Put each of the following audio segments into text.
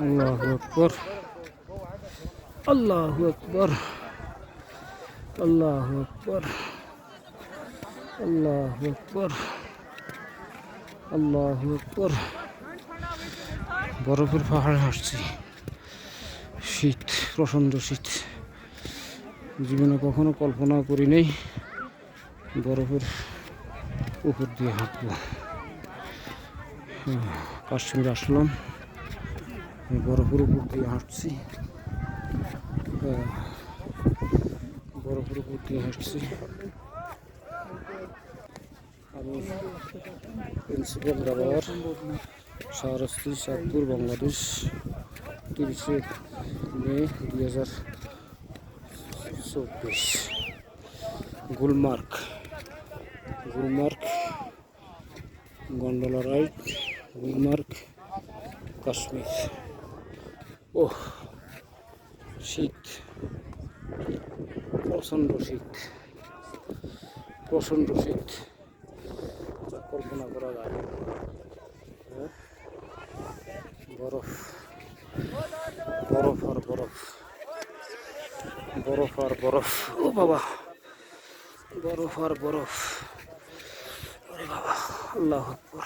আল্লাহ আকবর। আল্লাহ আকবর। আল্লাহ আকবর। আল্লাহ আকবর। আল্লাহ আকবর। বরফের পাহাড়ে হাঁটছি। শীত প্রচণ্ড শীত। জীবনে কখনো কল্পনা করি নাই বরফের উপর দিয়ে হাঁটবো। হুম, কাশ্মীর আসলাম। এই বরফের উপর দিয়ে হাঁটছি। বরফের উপর দিয়ে হাঁটছি। আমি প্রিন্সিপাল রাবার শাহরাস্তি চাঁদপুর, বাংলাদেশ, তিরিশে মে দুই হাজার চব্বিশ। Gulmarg Gulmarg, gondola ride Gulmarg, Kashmir. ও শীত প্রচণ্ড শীত প্রচণ্ড শীত যা কল্পনা করা যায় না। হ্যাঁ? বরফ বরফ আর বরফ বরফ আর বরফ ও বাবা বরফ আর বরফ আরে বাবা আল্লাহ আকবর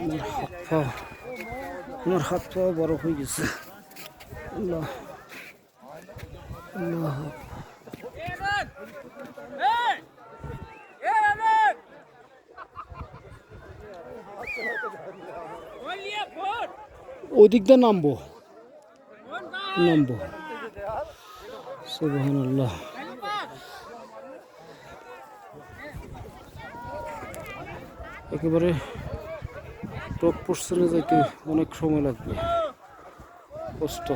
আমার হাত পা আমার হাত পা বরফ হয়ে গেছে। আল্লাহ আল্লাহ। নামবো। নামবো। সুবহানাল্লাহ। একেবারে টপ পোর্শনে যাইতে অনেক সময় লাগবে। কষ্ট।